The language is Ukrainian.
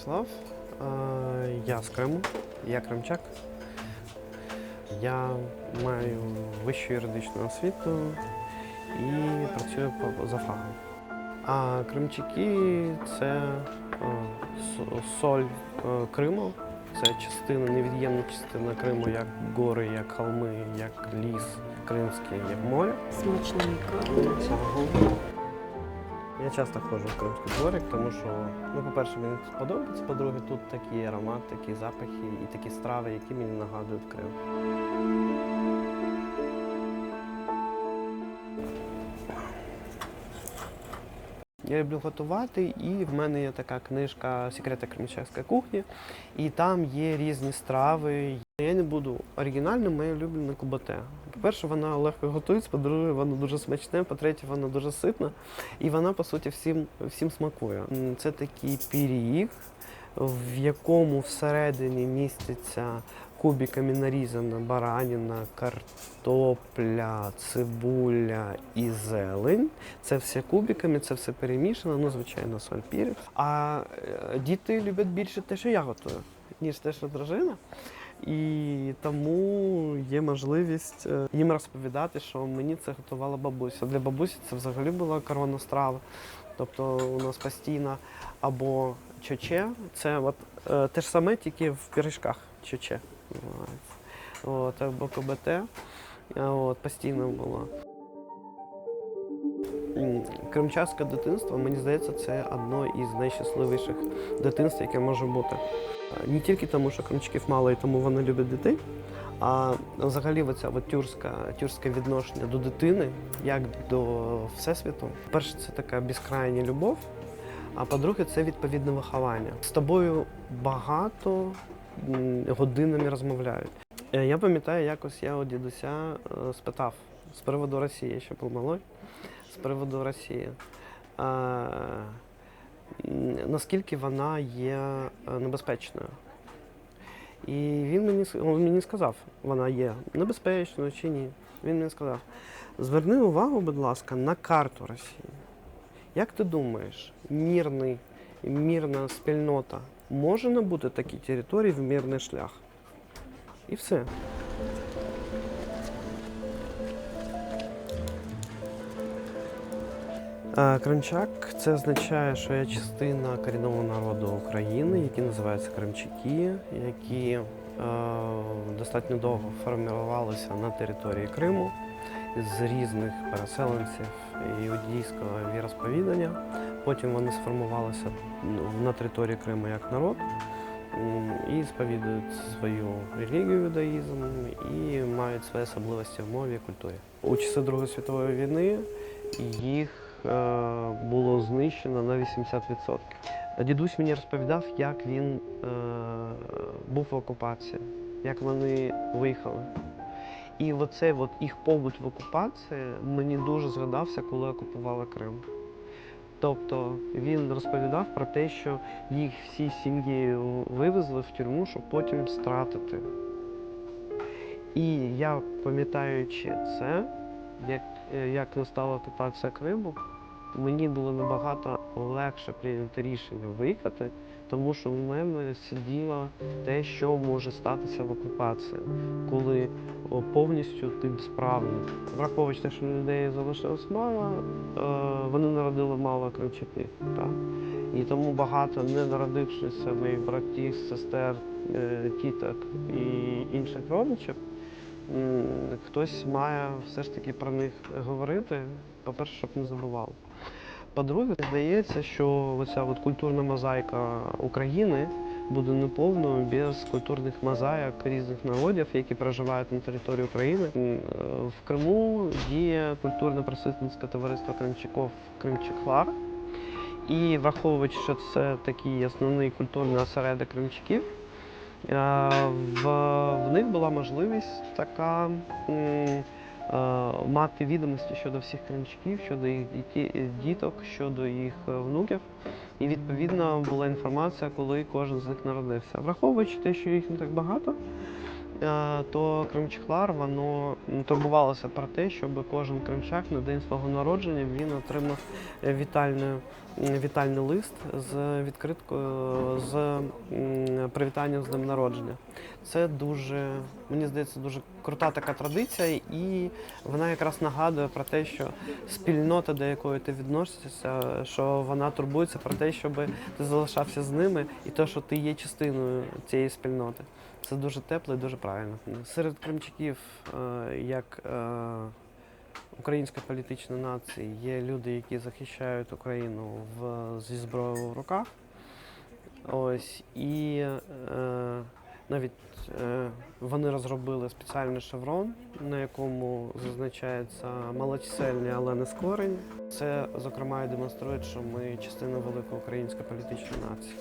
В'ячеслав. Я з Криму, я кримчак. Я маю вищу юридичну освіту і працюю за фахом. А кримчаки це соль Криму. Це частина, невід'ємна частина Криму, як гори, як холми, як ліс кримський, як море. Смачненько. Я часто ходжу в Кримський дворик, тому що, ну, по-перше, мені тут подобається, по-друге, тут такі аромат, такі запахи і такі страви, які мені нагадують Крим. Я люблю готувати, і в мене є така книжка Секрети кримчацької кухні, і там є різні страви. Я не буду оригінальним, моє улюблене кубате. По-перше, вона легко готується, по-друге, вона дуже смачне, по-третє, вона дуже ситна. І вона, по суті, всім, всім смакує. Це такий пиріг, в якому всередині міститься кубиками нарізана бараніна, картопля, цибуля і зелень. Це все кубиками, це все перемішано, ну, звичайно, соль пірів. А е, діти люблять більше те, що я готую, ніж те, що дружина. І тому є можливість е, їм розповідати, що мені це готувала бабуся. Для бабусі це взагалі була корона страва. Тобто у нас постійно або чоче, це от, е, те ж саме, тільки в пиріжках чоче. От, або КБТ. е, От, постійно було. М, Кримчацьке дитинство, мені здається, це одно із найщасливіших дитинств, яке може бути. Е, Не тільки тому, що кримчаків мало і тому вони люблять дітей, а взагалі оця от тюркська, тюркське відношення до дитини, як до всесвіту. Перше, це така безкрайня любов, а по-друге, це відповідне виховання. З тобою багато годинами розмовляють. Е, Я пам'ятаю, якось я у дідуся е, спитав з приводу Росії, ще малий, з приводу Росії. Е, наскільки вона є е, небезпечною. І він мені, він мені сказав, вона є небезпечною чи ні. Він мені сказав: зверни увагу, будь ласка, на карту Росії. Як ти думаєш, мірний, мірна спільнота може набути такі території в мирний шлях? І все. Кримчак це означає, що я частина корінного народу України, які називаються Кримчаки, які е, достатньо довго формувалися на території Криму з різних переселенців іудійського віросповідання. Потім вони сформувалися ну, на території Криму як народ і сповідують свою релігію юдаїзм і мають свої особливості в мові і культурі. У часи Другої світової війни їх було знищено на 80%. Дідусь мені розповідав, як він е, був в окупації, як вони виїхали. І оцей от їх побут в окупації мені дуже згадався, коли окупували Крим. Тобто він розповідав про те, що їх всі сім'ї вивезли в тюрму, щоб потім стратити. І я, пам'ятаючи це, як, е, як настала окупація Криму, мені було набагато легше прийняти рішення виїхати, тому що в мене сиділо те, що може статися в окупації, коли повністю ти безправний. Враховуючи те, що людей залишилось мало, е, вони народили мало кримчаків. І тому багато не народившися моїх братів, сестер, е, тіток і інших родичів, хтось має все ж таки про них говорити, по-перше, щоб не забували. По-друге, здається, що оця от культурна мозаїка України буде неповною без культурних мозаїк різних народів, які проживають на території України. В Криму діє культурно-просвітницьке товариство Кримчаков Кримчаклар. І враховуючи, що це такий основний культурний осередок кримчаків, в, в них була можливість така е, мати відомості щодо всіх кримчаків, щодо їх діток, щодо їх е, внуків. І відповідно була інформація, коли кожен з них народився. Враховуючи те, що їх не так багато, е, то кримчахлар воно турбувалося про те, щоб кожен кримчак на день свого народження він отримав е, вітальну, вітальний лист з відкриткою з привітанням з днем народження. Це дуже, мені здається, дуже крута така традиція, і вона якраз нагадує про те, що спільнота, до якої ти відносишся, що вона турбується про те, щоб ти залишався з ними, і те, що ти є частиною цієї спільноти. Це дуже тепло і дуже правильно. Серед кримчаків, е, як е, українська політична нація, є люди, які захищають Україну в, зі зброєю в руках. Ось і е, навіть е, вони розробили спеціальний шеврон, на якому зазначається малочисельні, але не скорені. Це, зокрема, і демонструє, що ми частина великої української політичної нації.